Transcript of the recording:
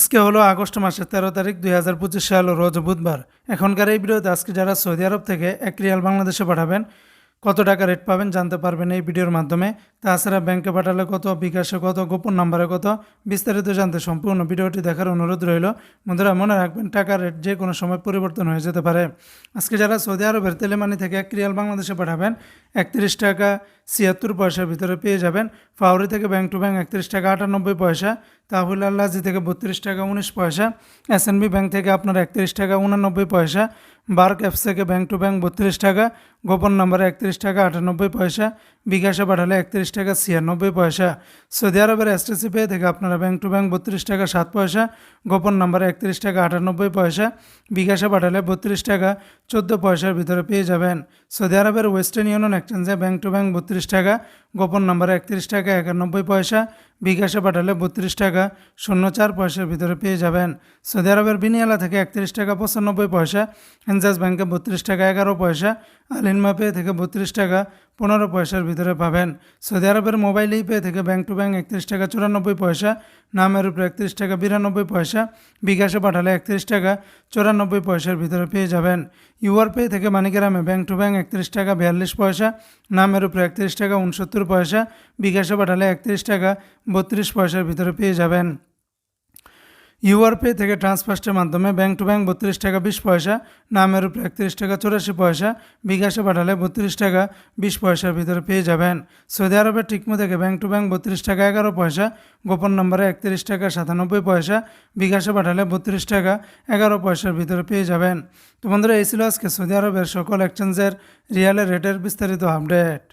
আজকে হলো আগস্ট মাসের তেরো তারিখ দুই হাজার পঁচিশ সাল, রোজ বুধবার। এখনকার এই ভিডিওতে আজকে যারা সৌদি আরব থেকে এক রিয়াল বাংলাদেশে পাঠাবেন, কত টাকা রেট পাবেন জানতে পারবেন এই ভিডিওর মাধ্যমে। তাছাড়া ব্যাংকে পাঠালে কত, বিকাশে কত, গোপন নাম্বারে কত, বিস্তারিত জানতে সম্পূর্ণ ভিডিওটি দেখার অনুরোধ রইল। বন্ধুরা, মনে রাখবেন, টাকার রেট যে কোনো সময় পরিবর্তন হয়ে যেতে পারে। আজকে যারা সৌদি আরবের তেলেমানি থেকে এক রিয়াল বাংলাদেশে পাঠাবেন, একত্রিশ টাকা ছিয়াত্তর পয়সার ভিতরে পেয়ে যাবেন। ফাউরি থেকে ব্যাংক টু ব্যাংক একত্রিশ টাকা আটানব্বই পয়সা, তাহুল আল্লাজি থেকে বত্রিশ টাকা উনিশ পয়সা এস এসএনবি ব্যাংক থেকে আপনার একত্রিশ টাকা উনানব্বই পয়সা বার্ক অ্যাপস থেকে ব্যাংক টু ব্যাংক বত্রিশ টাকা, গোপন নাম্বারে একত্রিশ টাকা আটানব্বই পয়সা বিকাশে পাঠালে একত্রিশ টাকা ছিয়ানব্বই পয়সা। সৌদি আরবের এসটিসি পে থেকে আপনারা ব্যাংক টু ব্যাংক বত্রিশ টাকা সাত পয়সা, গোপন নম্বরে একত্রিশ টাকা আটানব্বই পয়সা বিকাশে পাঠালে বত্রিশ টাকা চোদ্দ পয়সার ভিতরে পেয়ে যাবেন। সৌদি আরবের ওয়েস্টার্ন ইউনিয়ন এক্সচেঞ্জে ব্যাংক টু ব্যাংক বত্রিশ টাকা, গোপন নম্বরে একত্রিশ টাকা একানব্বই পয়সা বিকাশে পাঠালে বত্রিশ টাকা শূন্য চার পয়সার ভিতরে পেয়ে যাবেন। সৌদি আরবের বিনিয়ালা থেকে একত্রিশ টাকা পঁচানব্বই পয়সা, এনজাস ব্যাংকে বত্রিশ টাকা এগারো পয়সা আলিনমা পে থেকে বত্রিশ টাকা পনেরো পয়সার ভিতরে পাবেন। সৌদি আরবের মোবাইল পে থেকে ব্যাংক টু ব্যাংক একত্রিশ টাকা চুরানব্বই পয়সা, নামের উপরে একত্রিশ টাকা বিরানব্বই পয়সা, বিকাশে পাঠালে একত্রিশ টাকা চুরানব্বই পয়সার ভিতরে পেয়ে যাবেন। ইউআর পে থেকে মানিকেরামে ব্যাংক টু ব্যাংক একত্রিশ টাকা বিয়াল্লিশ পয়সা, নামের উপরে একত্রিশ টাকা উনসত্তর পয়সা, বিকাশে পাঠালে একত্রিশ টাকা বত্রিশ পয়সার ভিতরে পেয়ে যাবেন। ইউআর পে থেকে ট্রান্সফার্স্টের মাধ্যমে ব্যাংক টু ব্যাংক বত্রিশ টাকা বিশ পয়সা, নামের উপরে একত্রিশ টাকা চুরাশি পয়সা, বিকাশে পাঠালে বত্রিশ টাকা বিশ পয়সার ভিতরে পেয়ে যাবেন। সৌদি আরবের টিকমো থেকে ব্যাংক টু ব্যাংক বত্রিশ টাকা এগারো পয়সা, গোপন নম্বরে একত্রিশ টাকা সাতানব্বই পয়সা, বিকাশে পাঠালে বত্রিশ টাকা এগারো পয়সার ভিতরে পেয়ে যাবেন। তো বন্ধুরা, এই ছিল আজকে সৌদি আরবের সকল এক্সচেঞ্জের রিয়ালের রেটের বিস্তারিত আপডেট